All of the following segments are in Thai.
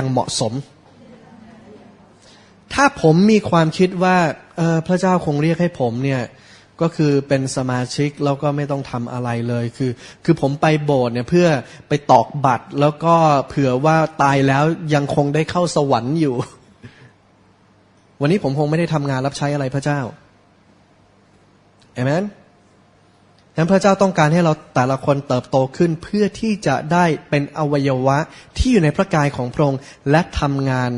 อย่างเหมาะสม ถ้าผมมีความคิดว่าออพระเจ้าคงเรียกให้ผมเนี่ยก็คือเป็นสมาชิกแล้วก็ไม่ต้องทำอะไรเลยคือ คือผมไปโบสถ์เนี่ยเพื่อไปตอกบัตร แล้วก็เผื่อว่าตายแล้วยังคงได้เข้าสวรรค์อยู่ วันนี้ผมคงไม่ได้ทำงานรับใช้อะไรพระเจ้าเอเมน ฉะนั้นพระเจ้าต้องการให้เราแต่ละคนเติบโตขึ้นเพื่อที่จะได้เป็นอวัยวะที่อยู่ในพระกายของพระองค์และทำงาน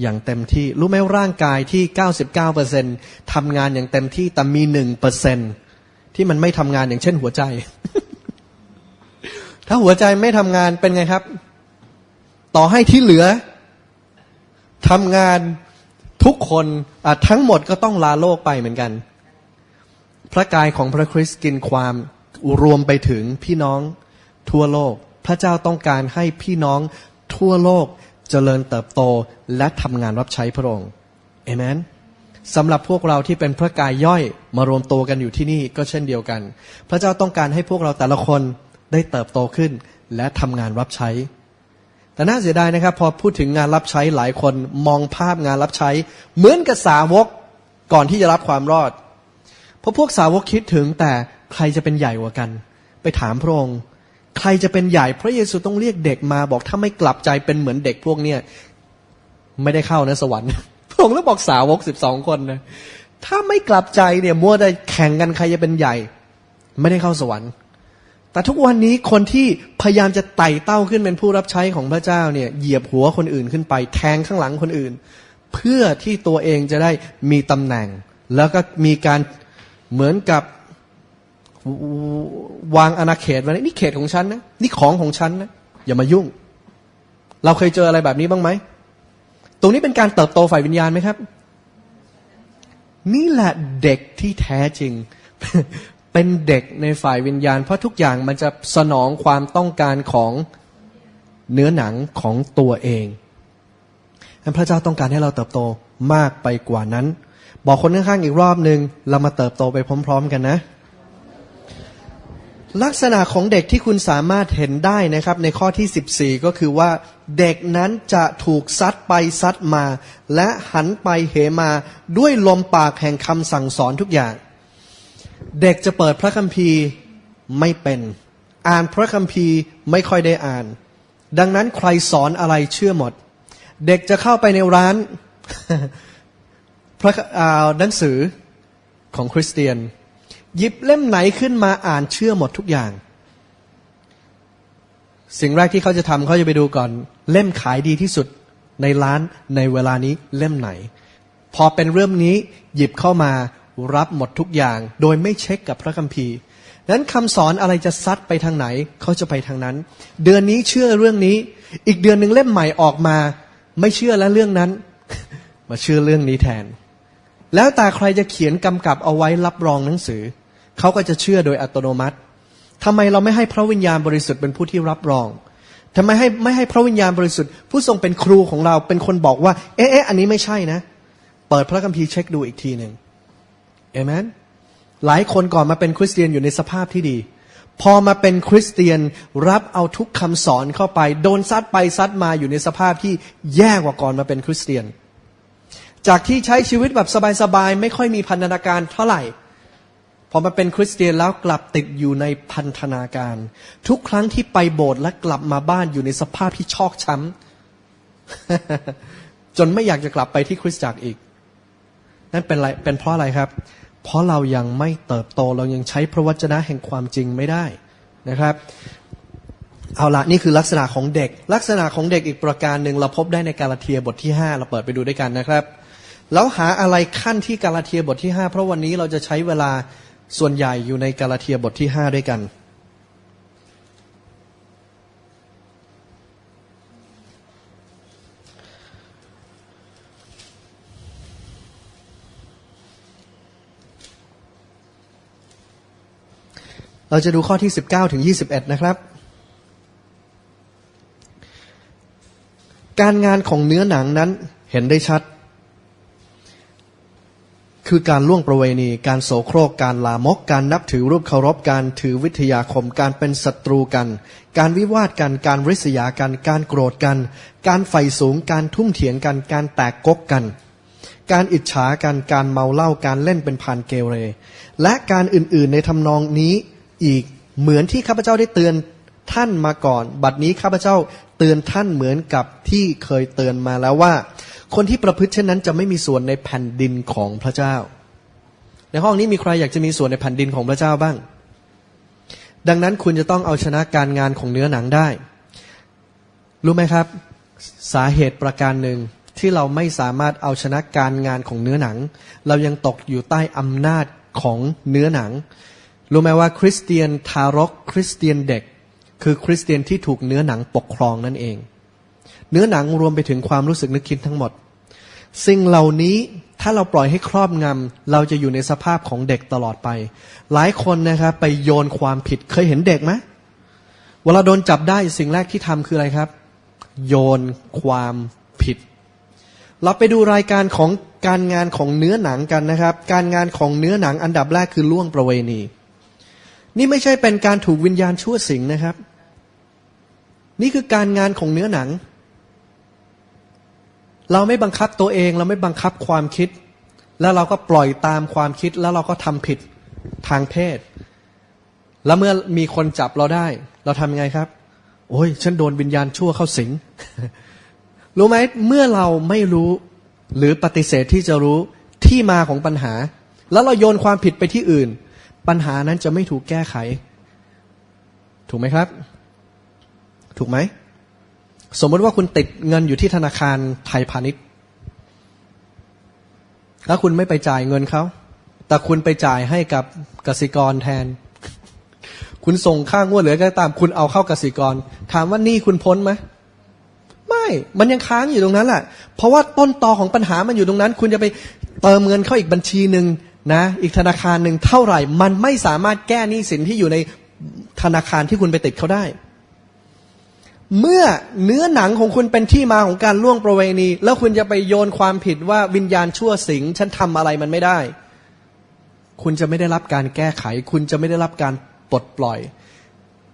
อย่างเต็มที่ รู้ไหมร่างกายที่ 99%ทำงานอย่างเต็มที่แต่มี1%ที่มันไม่ทำงานอย่างเช่นหัวใจ ถ้าหัวใจไม่ทำงานเป็นไงครับ ต่อให้ที่เหลือทำงานทุกคนทั้งหมดก็ต้องลาโลกไปเหมือนกัน พระกายของพระคริสต์กินความรวมไปถึงพี่น้องทั่วโลก พระเจ้าต้องการให้พี่น้องทั่วโลกเจริญเติบโตและทำงานรับใช้พระองค์เอเมนสำหรับพวกเราที่เป็นพระกายย่อยมารวมตัวกันอยู่ที่นี่ก็เช่นเดียวกัน พระเจ้าต้องการให้พวกเราแต่ละคนได้เติบโตขึ้นและทำงานรับใช้ แต่น่าเสียดายนะครับ พอพูดถึงงานรับใช้หลายคนมองภาพงานรับใช้ เหมือนกับสาวกก่อนที่จะรับความรอด เพราะพวกสาวกคิดถึงแต่ใครจะเป็นใหญ่กว่ากัน ไปถามพระองค์ ใครจะเป็นใหญ่พระเยซูต้องเรียกเด็กมาบอกถ้าไม่กลับใจเป็นเหมือนเด็กพวกเนี้ยไม่ได้เข้านะสวรรค์พระองค์แล้วบอกสาวกสิบสองคนนะถ้าไม่กลับใจเนี่ยมัวแต่แข่งกันใครจะเป็นใหญ่ ไม่ได้เข้าสวรรค์ แต่ทุกวันนี้คนที่พยายามจะไต่เต้าขึ้นเป็นผู้รับใช้ของพระเจ้าเนี่ยเหยียบหัวคนอื่นขึ้นไป แทงข้างหลังคนอื่น เพื่อที่ตัวเองจะได้มีตำแหน่ง แล้วก็มีการ เหมือนกับวางอาณาเขตไว้นี่เขตของฉันนะนี่ของของฉันนะอย่ามายุ่ง เราเคยเจออะไรแบบนี้บ้างไหมตรงนี้เป็นการเติบโตฝ่ายวิญญาณไหมครับ นี่แหละเด็กที่แท้จริง เป็นเด็กในฝ่ายวิญญาณ เพราะทุกอย่างมันจะสนองความต้องการของเนื้อหนังของตัวเองพระเจ้าต้องการให้เราเติบโตมากไปกว่านั้น บอกคนข้างๆอีกรอบหนึ่งเรามาเติบโตไปพร้อม ๆ กันนะ ลักษณะของเด็กที่คุณสามารถเห็นได้นะครับ ในข้อที่ 14 ก็คือว่า เด็กนั้นจะถูกซัดไปซัดมา และหันไปเหมาด้วยลมปากแห่งคำสั่งสอนทุกอย่าง เด็กจะเปิดพระคัมภีร์ไม่เป็น อ่านพระคัมภีร์ไม่ค่อยได้อ่าน ดังนั้นใครสอนอะไรเชื่อหมด เด็กจะเข้าไปในร้าน พระหนังสือของคริสเตียน หยิบเล่มไหนขึ้นมาอ่านเชื่อหมดทุกอย่าง สิ่งแรกที่เขาจะทำเขาจะไปดูก่อน เล่มขายดีที่สุดในร้านในเวลานี้เล่มไหน พอเป็นเรื่องนี้หยิบเข้ามารับหมดทุกอย่าง โดยไม่เช็คกับพระคัมภีร์นั้นคำสอนอะไรจะซัดไปทางไหนเขาจะไปทางนั้น เดือนนี้เชื่อเรื่องนี้ อีกเดือนหนึ่งเล่มใหม่ออกมา ไม่เชื่อแล้วเรื่องนั้น มาเชื่อเรื่องนี้แทน แล้วแต่ใครจะเขียนกำกับเอาไว้รับรองหนังสือ เขาก็จะเชื่อโดยอัตโนมัติทำไมเราไม่ให้พระวิญญาณบริสุทธิ์เป็นผู้ที่รับรองทำไมให้ไม่ให้พระวิญญาณบริสุทธิ์ ผู้ทรงเป็นครูของเราเป็นคนบอกว่า เอ๊ะเอ๊อันนี้ไม่ใช่นะ เปิดพระคัมภีร์เช็คดูอีกทีหนึ่งเอเมนหลายคนก่อนมาเป็นคริสเตียนอยู่ในสภาพที่ดี พอมาเป็นคริสเตียนรับเอาทุกคำสอนเข้าไป โดนซัดไปซัดมาอยู่ในสภาพที่แย่กว่าก่อนมาเป็นคริสเตียน จากที่ใช้ชีวิตแบบสบายๆ ไม่ค่อยมีพันธนาการเท่าไหร่ พอมาเป็นคริสเตียนแล้วกลับติดอยู่ในพันธนาการ ทุกครั้งที่ไปโบสถ์และกลับมาบ้านอยู่ในสภาพที่ชอกช้ำจนไม่อยากจะกลับไปที่คริสตจักรอีก นั่นเป็นไรเป็นเพราะอะไรครับ เพราะเรายังไม่เติบโตเรายังใช้พระวจนะแห่งความจริงไม่ได้นะครับเอาละนี่คือลักษณะของเด็ก ลักษณะของเด็กอีกประการหนึ่งเราพบได้ในกาลาเทียบทที่ 5 เราเปิดไปดูด้วยกันนะครับ แล้วหาอะไรขั้นที่กาลาเทียบทที่5เพราะวันนี้เราจะใช้เวลาส่วนใหญ่อยู่ในกาลาเทียบทที่5ด้วยกัน เราจะดูข้อที่ 19 ถึง 21 นะครับ การงานของเนื้อหนังนั้นเห็นได้ชัด คือการล่วงประเวณี การโสโครก การลามก การนับถือรูปเคารพ การถือวิทยาคม การเป็นศัตรูกัน การวิวาทกัน การริษยากัน การโกรธกัน การใฝ่สูง การทุ่มเถียงกัน การแตกกกกัน การอิจฉากัน การเมาเหล้า การเล่นเป็นพานเกเร และการอื่นๆในทำนองนี้อีก เหมือนที่ข้าพเจ้าได้เตือนท่านมาก่อน บัดนี้ข้าพเจ้าเตือนท่านเหมือนกับที่เคยเตือนมาแล้วว่า คนที่ประพฤติเช่นนั้นจะไม่มีส่วนในแผ่นดินของพระเจ้า ในห้องนี้มีใครอยากจะมีส่วนในแผ่นดินของพระเจ้าบ้าง ดังนั้นคุณจะต้องเอาชนะการงานของเนื้อหนังได้ รู้ไหมครับ สาเหตุประการหนึ่งที่เราไม่สามารถเอาชนะการงานของเนื้อหนัง เรายังตกอยู่ใต้อำนาจของเนื้อหนัง รู้ไหมว่าคริสเตียนทารก คริสเตียนเด็ก คือคริสเตียนที่ถูกเนื้อหนังปกครองนั่นเอง เนื้อหนังรวมไปถึงความรู้สึกนึกคิดทั้งหมด สิ่งเหล่านี้ถ้าเราปล่อยให้ครอบงำเราจะอยู่ในสภาพของเด็กตลอดไป หลายคนนะครับไปโยนความผิดเคยเห็นเด็กไหมเวลาโดนจับได้สิ่งแรกที่ทำคืออะไรครับ โยนความผิด เราไปดูรายการของการงานของเนื้อหนังกันนะครับ การงานของเนื้อหนังอันดับแรกคือล่วงประเวณี นี่ไม่ใช่เป็นการถูกวิญญาณชั่วสิงนะครับ นี่คือการงานของเนื้อหนัง เราไม่บังคับตัวเอง เราไม่บังคับความคิด แล้วเราก็ปล่อยตามความคิดแล้วเราก็ทำผิดทางเพศ แล้วเมื่อมีคนจับเราได้ เราทำยังไงครับ โอ้ย ฉันโดนวิญญาณชั่วเข้าสิง รู้ไหมเมื่อเราไม่รู้หรือปฏิเสธที่จะรู้ที่มาของปัญหา แล้วเราโยนความผิดไปที่อื่น ปัญหานั้นจะไม่ถูกแก้ไข ถูกไหมครับ ถูกไหม สมมติว่าคุณติดเงินอยู่ที่ธนาคารไทยพาณิชย์ แล้วคุณไม่ไปจ่ายเงินเขาแต่คุณไปจ่ายให้กับกสิกรแทน คุณส่งค่างวดเหลือก็ตาม คุณเอาเข้ากสิกร ถามว่านี่คุณพ้นไหมไม่ มันยังค้างอยู่ตรงนั้นแหละ เพราะว่าต้นตอของปัญหามันอยู่ตรงนั้น คุณจะไปเติมเงินเข้าอีกบัญชีหนึ่งนะ อีกธนาคารหนึ่งเท่าไหร่ มันไม่สามารถแก้หนี้สินที่อยู่ในธนาคารที่คุณไปติดเขาได้ เมื่อเนื้อหนังของคุณเป็นที่มาของการล่วงประเวณี แล้วคุณจะไปโยนความผิดว่าวิญญาณชั่วสิง ฉันทำอะไรมันไม่ได้ คุณจะไม่ได้รับการแก้ไข คุณจะไม่ได้รับการปลดปล่อย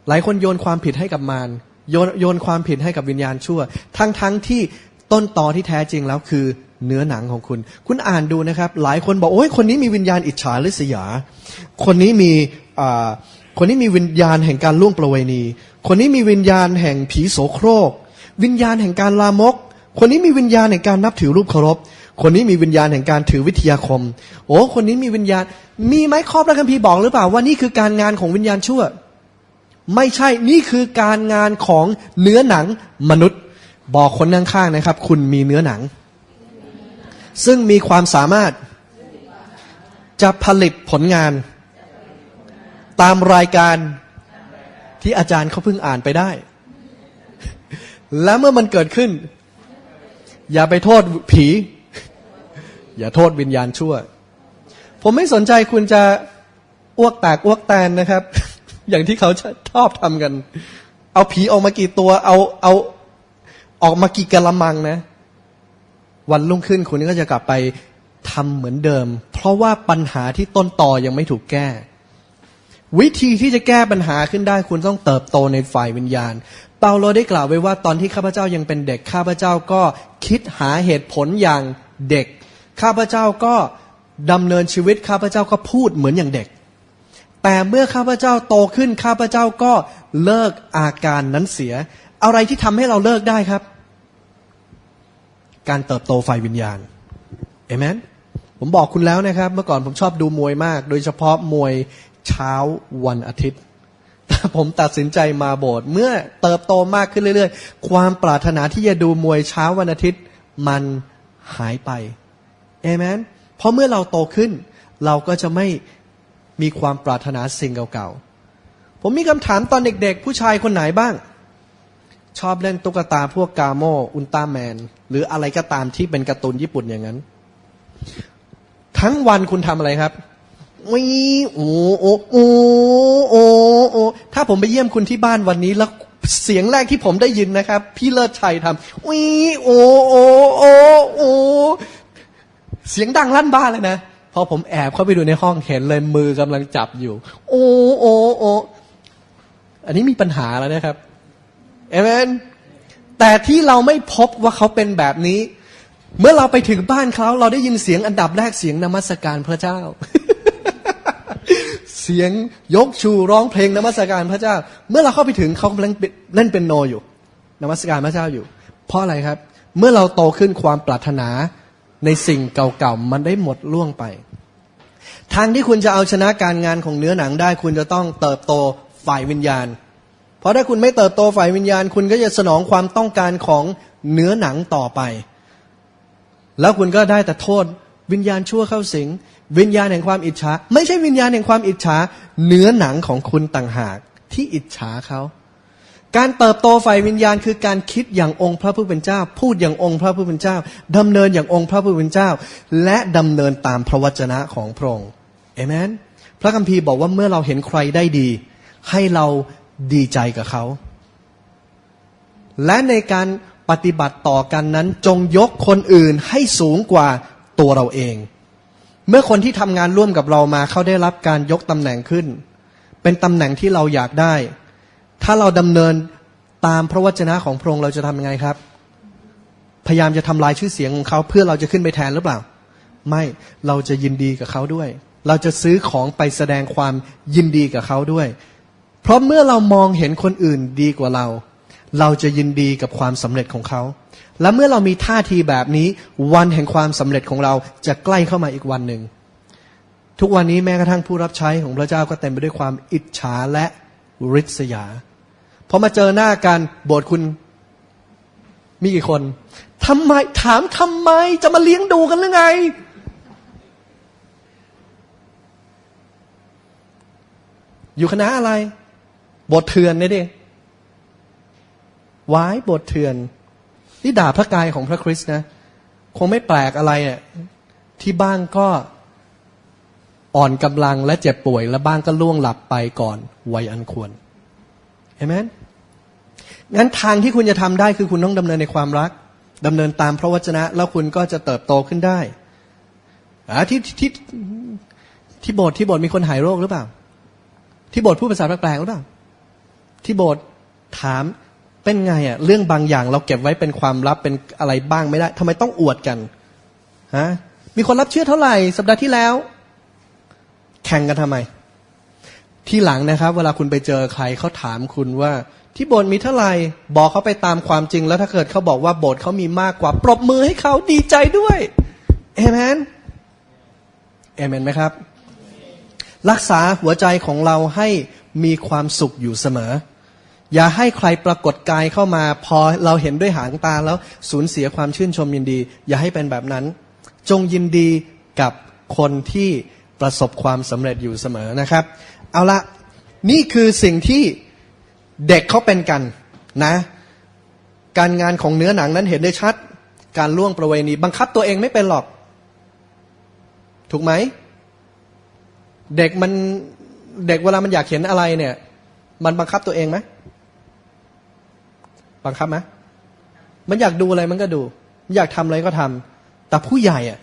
หลายคนโยนความผิดให้กับมารโยนโยนความผิดให้กับวิญญาณชั่ว ทั้งทั้งที่ต้นตอที่แท้จริงแล้วคือเนื้อหนังของคุณ คุณอ่านดูนะครับ หลายคนบอกโอ้ยคนนี้มีวิญญาณอิจฉาหริษยา คนนี้มีอ่า คนนี้มีวิญญาณแห่งการล่วงประเวณี คนนี้มีวิญญาณแห่งผีโสโครก วิญญาณแห่งการลามก คนนี้มีวิญญาณแห่งการนับถือรูปเคารพ คนนี้มีวิญญาณแห่งการถือวิทยาคม โอ้คนนี้มีวิญญาณ มีไหมครอบพระคัมภีร์บอกหรือเปล่าว่านี่คือการงานของวิญญาณชั่ว ไม่ใช่ นี่คือการงานของเนื้อหนังมนุษย์ บอกคนข้างๆนะครับ คุณมีเนื้อหนัง ซึ่งมีความสามารถจะผลิตผลงาน ตามรายการที่อาจารย์เขาเพิ่งอ่านไปได้ และเมื่อมันเกิดขึ้น อย่าไปโทษผี อย่าโทษวิญญาณชั่ว ผมไม่สนใจคุณจะอ้วกแตกอ้วกแตนนะครับ อย่างที่เขาชอบทำกัน เอาผีออกมากี่ตัว เอาเอาออกมากี่กะละมังนะ วันรุ่งขึ้นคุณก็จะกลับไปทำเหมือนเดิม เพราะว่าปัญหาที่ต้นต่อยังไม่ถูกแก้ วิธีที่จะแก้ปัญหาขึ้นได้คุณต้องเติบโตในฝ่ายวิญญาณ เปาโลได้กล่าวไว้ว่าตอนที่ข้าพเจ้ายังเป็นเด็กข้าพเจ้าก็คิดหาเหตุผลอย่างเด็ก ข้าพเจ้าก็ดำเนินชีวิตข้าพเจ้าก็พูดเหมือนอย่างเด็ก แต่เมื่อข้าพเจ้าโตขึ้นข้าพเจ้าก็เลิกอาการนั้นเสีย อะไรที่ทำให้เราเลิกได้ครับ การเติบโตฝ่ายวิญญาณเอเมนผมบอกคุณแล้วนะครับ เมื่อก่อนผมชอบดูมวยมาก โดยเฉพาะมวย เช้าวันอาทิตย์แต่ผมตัดสินใจมาโบสถ์เมื่อเติบโตมากขึ้นเรื่อยๆ ความปรารถนาที่จะดูมวยเช้าวันอาทิตย์ มันหายไปเอเมนเพราะเมื่อเราโตขึ้น เราก็จะไม่มีความปรารถนาสิ่งเก่าๆ ผมมีคำถามตอนเด็กๆ ผู้ชายคนไหนบ้าง ชอบเล่นตุ๊กตาพวกกาโม อุลตร้าแมน หรืออะไรก็ตามที่เป็นการ์ตูนญี่ปุ่นอย่างนั้น ทั้งวันคุณทำอะไรครับ วีโอโอโอโอโอถ้าผมไปเยี่ยมคุณที่บ้านวันนี้แล้วเสียงแรกที่ผมได้ยินนะครับ พี่เลิศชัยทำวีโอโอโอโอเสียงดังลั่นบ้านเลยนะพอผมแอบเข้าไปดูในห้องเห็นเลยมือกำลังจับอยู่ โอโอโออันนี้มีปัญหาแล้วนะครับเอเมนแต่ที่เราไม่พบว่าเขาเป็นแบบนี้ เมื่อเราไปถึงบ้านเขาเราได้ยินเสียงอันดับแรกเสียงนมัสการพระเจ้า เสียงยกชูร้องเพลงนมัสการพระเจ้า เมื่อเราเข้าไปถึงเขากำลังเล่นเป็นโนอยู่นมัสการพระเจ้าอยู่ เพราะอะไรครับ เมื่อเราโตขึ้นความปรารถนาในสิ่งเก่าๆมันได้หมดล่วงไป ทางที่คุณจะเอาชนะการงานของเนื้อหนังได้ คุณจะต้องเติบโตฝ่ายวิญญาณ เพราะถ้าคุณไม่เติบโตฝ่ายวิญญาณ คุณก็จะสนองความต้องการของเนื้อหนังต่อไป แล้วคุณก็ได้แต่โทษวิญญาณชั่วเข้าสิง วิญญาณแห่งความอิจฉาไม่ใช่วิญญาณแห่งความอิจฉาเนื้อหนังของคุณต่างหากที่อิจฉาเขา การเติบโตฝ่ายวิญญาณคือการคิดอย่างองค์พระผู้เป็นเจ้า พูดอย่างองค์พระผู้เป็นเจ้าดำเนินอย่างองค์พระผู้เป็นเจ้า และดำเนินตามพระวจนะของพระองค์เอเมนพระคัมภีร์บอกว่าเมื่อเราเห็นใครได้ดี ให้เราดีใจกับเขา และในการปฏิบัติต่อกันนั้นจงยกคนอื่นให้สูงกว่าตัวเราเอง เมื่อคนที่ทำงานร่วมกับเรามาเขาได้รับการยกตำแหน่งขึ้น เป็นตำแหน่งที่เราอยากได้ ถ้าเราดำเนินตามพระวจนะของพระองค์เราจะทำยังไงครับ พยายามจะทำลายชื่อเสียงของเขาเพื่อเราจะขึ้นไปแทนหรือเปล่า ไม่เราจะยินดีกับเขาด้วย เราจะซื้อของไปแสดงความยินดีกับเขาด้วย เพราะเมื่อเรามองเห็นคนอื่นดีกว่าเรา เราจะยินดีกับความสำเร็จของเขา และเมื่อเรามีท่าทีแบบนี้ วันแห่งความสำเร็จของเราจะใกล้เข้ามาอีกวันหนึ่ง ทุกวันนี้แม้กระทั่งผู้รับใช้ของพระเจ้าก็เต็มไปด้วยความอิจฉาและริษยาพอมาเจอหน้ากันโบสถ์คุณมีกี่คนทำไมถามทำไมจะมาเลี้ยงดูกันหรือไง อยู่คณะอะไร บทเถื่อนนี่ดิ วายบทเถื่อนนี่ด่าพระกายของพระคริสต์นะ คงไม่แปลกอะไรอะที่บ้านก็อ่อนกำลังและเจ็บป่วย และบ้านก็ล่วงหลับไปก่อนวัยอันควรเห็นไหมงั้นทางที่คุณจะทำได้คือคุณต้องดำเนินในความรักดำเนินตามพระวจนะ แล้วคุณก็จะเติบโตขึ้นได้อ่าที่ที่ที่โบสถ์ที่โบสถ์มีคนหายโรคหรือเปล่า ที่โบสถ์พูดภาษาแปลกๆหรือเปล่า ที่โบสถ์ถาม เป็นไงอะเรื่องบางอย่างเราเก็บไว้เป็นความลับเป็นอะไรบ้างไม่ได้ทำไมต้องอวดกันฮะมีคนรับเชื่อเท่าไหร่ สัปดาห์ที่แล้ว แข่งกันทำไม ที่หลังนะครับ เวลาคุณไปเจอใครเขาถามคุณว่า ที่โบสถ์มีเท่าไหร่บอกเขาไปตามความจริง แล้วถ้าเกิดเขาบอกว่าโบสถ์เขามีมากกว่า ปรบมือให้เขาดีใจด้วยเอเมนเอเมนไหมครับ รักษาหัวใจของเราให้มีความสุขอยู่เสมอ อย่าให้ใครปรากฏกายเข้ามา พอเราเห็นด้วยหางตาแล้วสูญเสียความชื่นชมยินดี อย่าให้เป็นแบบนั้น จงยินดีกับคนที่ประสบความสำเร็จอยู่เสมอนะครับ เอาละนี่คือสิ่งที่เด็กเขาเป็นกันนะ การงานของเนื้อหนังนั้นเห็นได้ชัด การล่วงประเวณี บังคับตัวเองไม่เป็นหรอก ถูกไหม เด็กมันเด็กเวลามันอยากเห็นอะไรเนี่ย มันบังคับตัวเองไหม บังคับไหมมันอยากดูอะไรมันก็ดู อยากทำอะไรก็ทำแต่ผู้ใหญ่อะ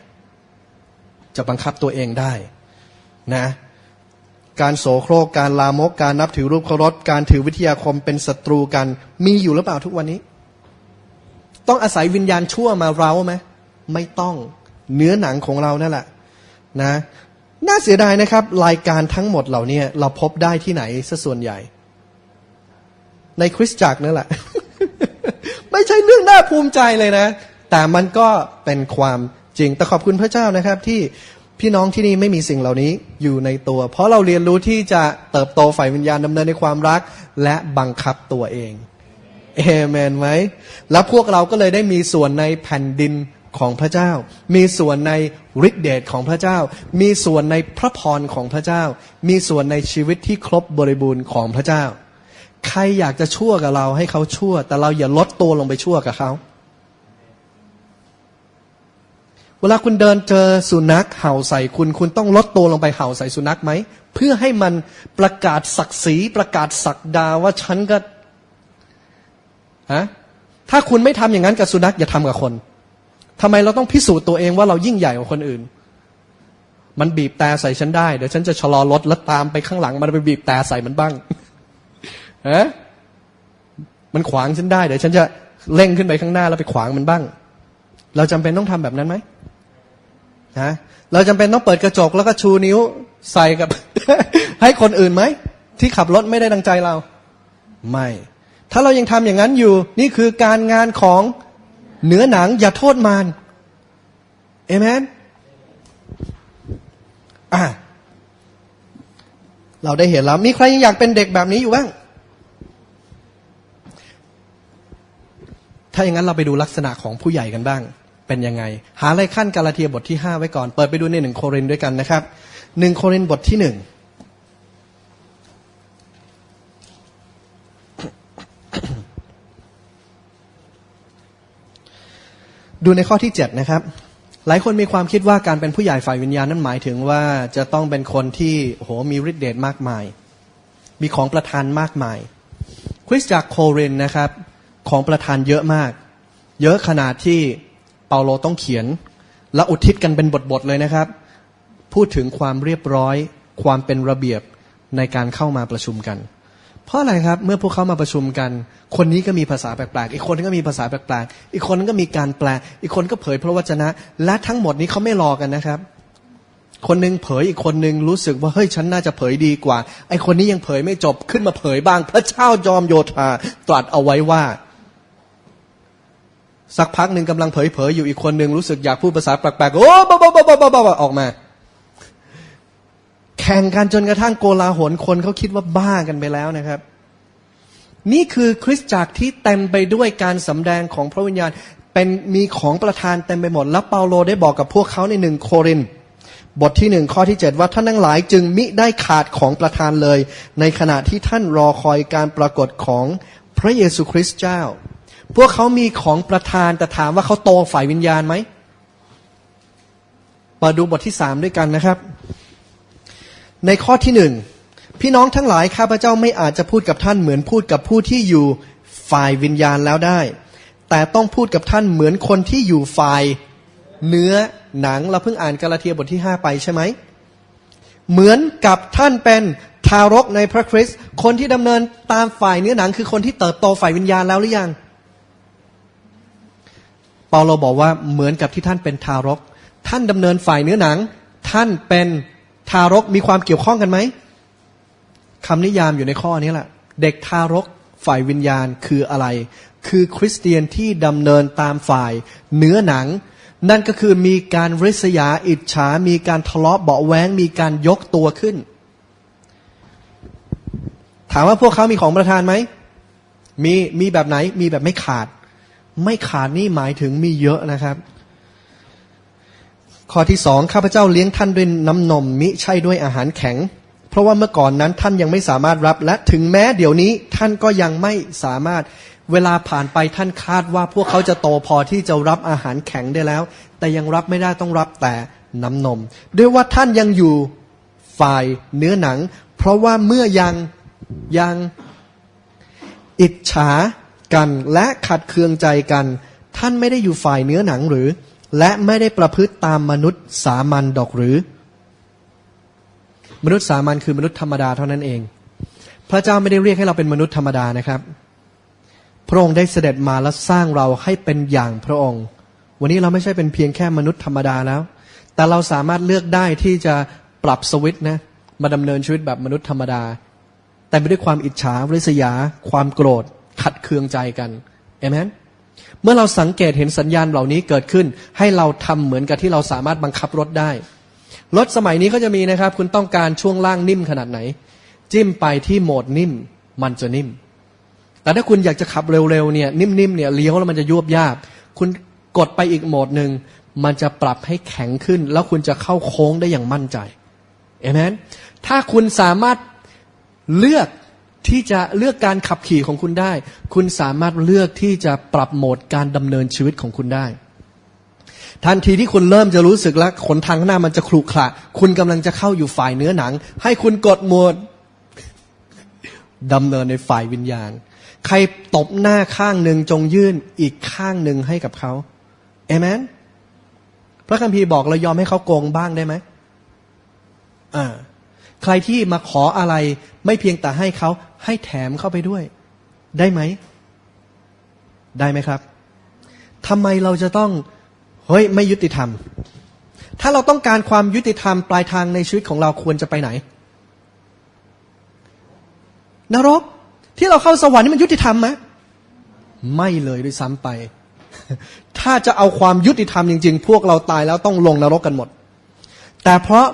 จะบังคับตัวเองได้นะ การโสโครกการลามก การนับถือรูปเคารพการถือวิทยาคมเป็นศัตรูกันมีอยู่หรือเปล่าทุกวันนี้ ต้องอาศัยวิญญาณชั่วมาเร้าไหมไม่ต้องเนื้อหนังของเรานั่นแหละนะน่าเสียดายนะครับ รายการทั้งหมดเหล่านี้เราพบได้ที่ไหนซะส่วนใหญ่ ในคริสตจักรนั่นแหละ ช่เรื่องน่าภูมิใจเลยนะ แต่มันก็เป็นความจริง แต่ขอบคุณพระเจ้านะครับที่พี่น้องที่นี่ไม่มีสิ่งเหล่านี้อยู่ในตัว เพราะเราเรียนรู้ที่จะเติบโตฝ่ายวิญญาณดำเนินในความรัก และบังคับตัวเองเอเมนไหมแล้วพวกเราก็เลยได้มีส่วนในแผ่นดินของพระเจ้า มีส่วนในฤทธิเดชของพระเจ้า มีส่วนในพระพรของพระเจ้า มีส่วนในชีวิตที่ครบบริบูรณ์ของพระเจ้า ใครอยากจะชั่วกับเราให้เขาชั่ว แต่เราอย่าลดตัวลงไปชั่วกับเขาเวลาคุณเดินเจอสุนัขเห่าใส่คุณ คุณต้องลดตัวลงไปเห่าใส่สุนัขไหม เพื่อให้มันประกาศศักดิ์ศรีประกาศศักดาว่าฉันก็ฮะถ้าคุณไม่ทำอย่างนั้นกับสุนัขอย่าทำกับคนทำไมเราต้องพิสูจน์ตัวเองว่าเรายิ่งใหญ่กว่าคนอื่น มันบีบแต่ใส่ฉันได้ เดี๋ยวฉันจะชะลอรถแล้วตามไปข้างหลัง มันไปบีบแต่ใส่มันบ้าง ฮะมันขวางฉันได้เดี๋ยวฉันจะเร่งขึ้นไปข้างหน้าแล้วไปขวางมันบ้าง เราจำเป็นต้องทำแบบนั้นไหมฮะเราจำเป็นต้องเปิดกระจกแล้วก็ชูนิ้วใส่กับ ให้คนอื่นไหม ที่ขับรถไม่ได้ดังใจเรา ไม่ ถ้าเรายังทำอย่างนั้นอยู่ นี่คือการงานของเหนือหนังอย่าโทษมารเอเมนอะเราได้เห็นแล้ว มีใครยังอยากเป็นเด็กแบบนี้อยู่บ้าง ถ้าอย่างนั้นเราไปดูลักษณะของผู้ใหญ่กันบ้าง เป็นยังไง หาอะไรขั้นกาลาเทียบทที่ห้าไว้ก่อน เปิดไปดูในหนึ่งโครินด้วยกันนะครับหนึ่งโครินบทที่หนึ่งดูในข้อที่เจ็ดนะครับ หลายคนมีความคิดว่าการเป็นผู้ใหญ่ฝ่ายวิญญาณนั้นหมายถึงว่าจะต้องเป็นคนที่โหมีฤทธิ์เดชมากมาย มีของประทานมากมาย คริสตจักโครินนะครับ ของประทานเยอะมาก เยอะขนาดที่เปาโลต้องเขียน และอุทิศกันเป็นบทๆเลยนะครับ พูดถึงความเรียบร้อย ความเป็นระเบียบในการเข้ามาประชุมกัน เพราะอะไรครับเมื่อพวกเขามาประชุมกัน คนนี้ก็มีภาษาแปลกๆ อีกคนก็มีภาษาแปลกๆ อีกคนก็มีการแปล อีกคนก็เผยพระวจนะ และทั้งหมดนี้เขาไม่รอกันนะครับคนหนึ่งเผยอีกคนหนึ่งรู้สึกว่าเฮ้ยฉันน่าจะเผยดีกว่า ไอคนนี้ยังเผยไม่จบขึ้นมาเผยบ้าง พระเจ้าจอมโยธาตรัสเอาไว้ว่า สักพักหนึ่งกำลังเผยเผยอยู่อีกคนหนึ่งรู้สึกอยากพูดภาษาแปลกๆโอ้บ้าบ้าบ้าบ้าบ้าบ้าออกมา แข่งกันจนกระทั่งโกลาหลคนเขาคิดว่าบ้ากันไปแล้วนะครับ นี่คือคริสตจักรที่เต็มไปด้วยการสำแดงของพระวิญญาณ เป็นมีของประทานเต็มไปหมด แล้วเปาโลได้บอกกับพวกเขาในหนึ่งโครินบทที่หนึ่งข้อที่เจ็ดว่าท่านทั้งหลายจึงมิได้ขาดของประทานเลย ในขณะที่ท่านรอคอยการปรากฏของพระเยซูคริสต์เจ้า พวกเขามีของประทานแต่ถามว่าเขาโตฝ่ายวิญญาณไหมเปิดดูบทที่สามด้วยกันนะครับ ในข้อที่หนึ่งพี่น้องทั้งหลายข้าพเจ้าไม่อาจจะพูดกับท่านเหมือนพูดกับผู้ที่อยู่ฝ่ายวิญญาณแล้วได้ แต่ต้องพูดกับท่านเหมือนคนที่อยู่ฝ่ายเนื้อหนังเราเพิ่งอ่านกาลาเทียบทที่ห้าไปใช่ไหมเหมือนกับท่านเป็นทารกในพระคริสต์คนที่ดำเนินตามฝ่ายเนื้อหนังคือคนที่เติบโตฝ่ายวิญญาณแล้วหรือยัง เปาโลบอกว่าเหมือนกับที่ท่านเป็นทารก ท่านดำเนินฝ่ายเนื้อหนัง ท่านเป็นทารกมีความเกี่ยวข้องกันไหมคำนิยามอยู่ในข้อนี้แหละ เด็กทารกฝ่ายวิญญาณคืออะไร คือคริสเตียนที่ดำเนินตามฝ่ายเนื้อหนัง นั่นก็คือมีการริษยาอิจฉา มีการทะเลาะเบาแวงมีการยกตัวขึ้น ถามว่าพวกเขามีของประทานไหมมีมีแบบไหนมีแบบไม่ขาด ไม่ขาดนี่หมายถึงมีเยอะนะครับ ข้อที่สองข้าพเจ้าเลี้ยงท่านด้วยน้ำนมมิใช่ด้วยอาหารแข็ง เพราะว่าเมื่อก่อนนั้นท่านยังไม่สามารถรับ และถึงแม้เดี๋ยวนี้ท่านก็ยังไม่สามารถเวลาผ่านไปท่านคาดว่าพวกเขาจะโตพอที่จะรับอาหารแข็งได้แล้ว แต่ยังรับไม่ได้ต้องรับแต่น้ำนม ด้วยว่าท่านยังอยู่ฝ่ายเนื้อหนัง เพราะว่าเมื่อยังยังอิจฉา กันและขัดเคืองใจกัน ท่านไม่ได้อยู่ฝ่ายเนื้อหนังหรือ และไม่ได้ประพฤติตามมนุษย์สามัญดอกหรือ มนุษย์สามัญคือมนุษย์ธรรมดาเท่านั้นเอง พระเจ้าไม่ได้เรียกให้เราเป็นมนุษย์ธรรมดานะครับ พระองค์ได้เสด็จมาและสร้างเราให้เป็นอย่างพระองค์ วันนี้เราไม่ใช่เป็นเพียงแค่มนุษย์ธรรมดาแล้ว แต่เราสามารถเลือกได้ที่จะปรับสวิตช์นะมาดำเนินชีวิตแบบมนุษย์ธรรมดา แต่ไม่ด้วยความอิจฉาริษยา ความโกรธ ขัดเคืองใจกันเอเมนเมื่อเราสังเกตเห็นสัญญาณเหล่านี้เกิดขึ้น ให้เราทำเหมือนกับที่เราสามารถบังคับรถได้ รถสมัยนี้ก็จะมีนะครับ คุณต้องการช่วงล่างนิ่มขนาดไหน จิ้มไปที่โหมดนิ่ม มันจะนิ่ม แต่ถ้าคุณอยากจะขับเร็วๆเนี่ยนิ่มๆเนี่ยเลี้ยวแล้วมันจะยวบยากคุณกดไปอีกโหมดหนึ่งมันจะปรับให้แข็งขึ้น แล้วคุณจะเข้าโค้งได้อย่างมั่นใจเอเมนถ้าคุณสามารถเลือก ที่จะเลือกการขับขี่ของคุณได้ คุณสามารถเลือกที่จะปรับโหมดการดำเนินชีวิตของคุณได้ ทันทีที่คุณเริ่มจะรู้สึกแล้วขนทางข้างหน้ามันจะคลุขระคุณกำลังจะเข้าอยู่ฝ่ายเนื้อหนัง ให้คุณกดโหมดดำเนินในฝ่ายวิญญาณ ใครตบหน้าข้างหนึ่งจงยื่นอีกข้างหนึ่งให้กับเขาเอเมนพระคัมภีร์บอกเรายอมให้เขาโกงบ้างได้ไหมอ่า ใครที่มาขออะไร ไม่เพียงแต่ให้เขาให้แถมเข้าไปด้วย ได้ไหม ได้ไหมครับทำไมเราจะต้องเฮ้ยไม่ยุติธรรม ถ้าเราต้องการความยุติธรรมปลายทางในชีวิตของเราควรจะไปไหน นรกที่เราเข้าสวรรค์นี่มันยุติธรรมไหมไม่เลยด้วยซ้ำไป ถ้าจะเอาความยุติธรรมจริง ๆ พวกเราตายแล้วต้องลงนรกกันหมด แต่เพราะ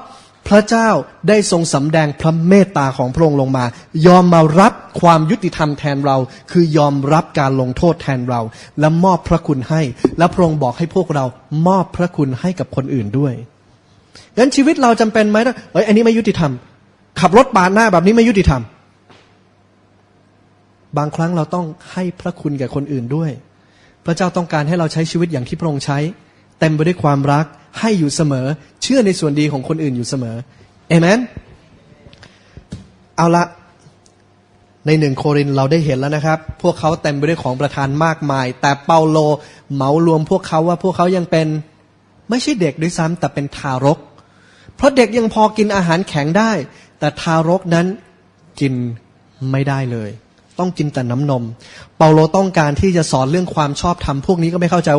พระเจ้าได้ทรงสำแดงพระเมตตาของพระองค์ลงมา ยอมมารับความยุติธรรมแทนเรา คือยอมรับการลงโทษแทนเรา และมอบพระคุณให้ และพระองค์บอกให้พวกเรามอบพระคุณให้กับคนอื่นด้วยงั้นชีวิตเราจำเป็นไหมนะเอ้ยอันนี้ไม่ยุติธรรม ขับรถปาดหน้าแบบนี้ไม่ยุติธรรม บางครั้งเราต้องให้พระคุณแก่คนอื่นด้วย พระเจ้าต้องการให้เราใช้ชีวิตอย่างที่พระองค์ใช้ เต็มไปด้วยความรัก ให้อยู่เสมอ เชื่อในส่วนดีของคนอื่นอยู่เสมอเอเมนเอาละในหนึ่งโครินเราได้เห็นแล้วนะครับ พวกเขาเต็มไปด้วยของประทานมากมาย แต่เปาโลเหมารวมพวกเขาว่าพวกเขายังเป็นไม่ใช่เด็กด้วยซ้ำแต่เป็นทารก เพราะเด็กยังพอกินอาหารแข็งได้ แต่ทารกนั้นกินไม่ได้เลย ต้องกินแต่น้ำนม เปาโลต้องการที่จะสอนเรื่องความชอบธรรมพวกนี้ก็ไม่เข้าใจ